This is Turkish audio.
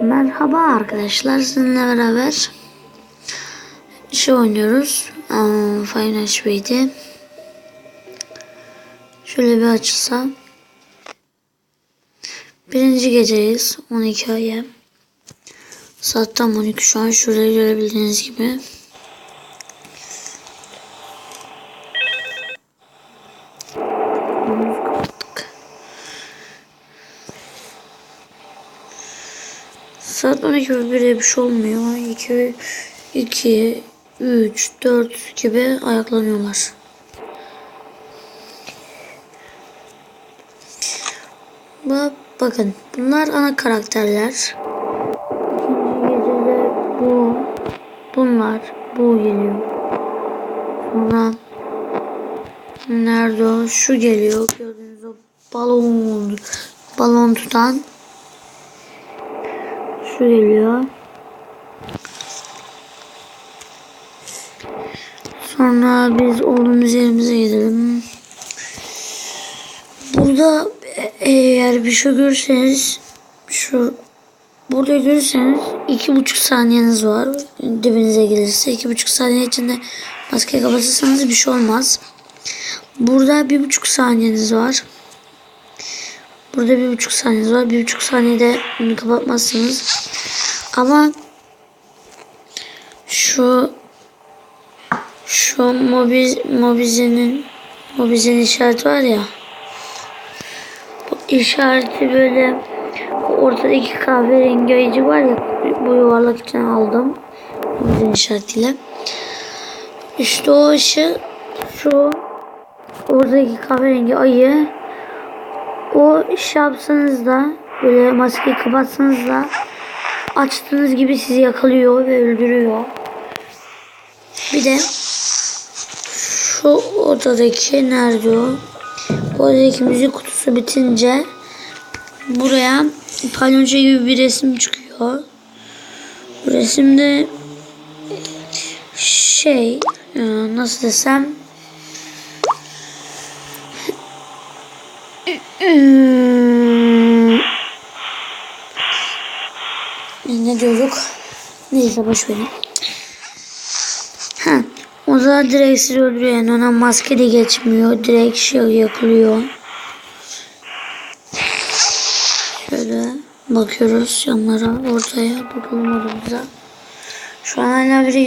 Merhaba arkadaşlar sizinle beraber şey oynuyoruz. Aa, Final HP'di. Şöyle bir açılsa. Birinci geceyiz. 12 aya. Saat tam 12 şu an. Şurada görebildiğiniz gibi. Saat 12 ve 1'e bir şey olmuyor. 2, 2, 3, 4 gibi ayaklanıyorlar. Bak, bakın bunlar ana karakterler. İkinci gecede bu, bunlar, bu geliyor. Sonra nerede o? Şu geliyor. Gördüğünüz o balon, balon tutan. Şu geliyor. Sonra biz olduğumuz yerimize gidelim. Burada e- eğer bir şey görürseniz şu burada görürseniz iki buçuk saniyeniz var. Dibinize gelirse iki buçuk saniye içinde maskeyi kapatırsanız bir şey olmaz. Burada bir buçuk saniyeniz var. Burada bir buçuk saniyeniz var. Bir buçuk saniyede bunu kapatmazsınız. Ama şu şu mobiz, mobizenin mobizenin işareti var ya bu işareti böyle ortadaki kahverengi ayıcı var ya bu yuvarlak için aldım mobizenin işaretiyle işte o ışık şu oradaki kahverengi ayı o iş yapsanız da böyle maskeyi kapatsanız da açtığınız gibi sizi yakalıyor ve öldürüyor. Bir de şu odadaki nerede o? Bu odadaki müzik kutusu bitince buraya palyonço gibi bir resim çıkıyor. Bu resimde şey e, nasıl desem Ne diyorduk? Neyse boş verin. Ha, o da direkt sizi öldürüyor. Yani ona maske de geçmiyor. Direkt şey yakılıyor. Şöyle bakıyoruz yanlara, ortaya, bakalım odamıza. Şu an hala biri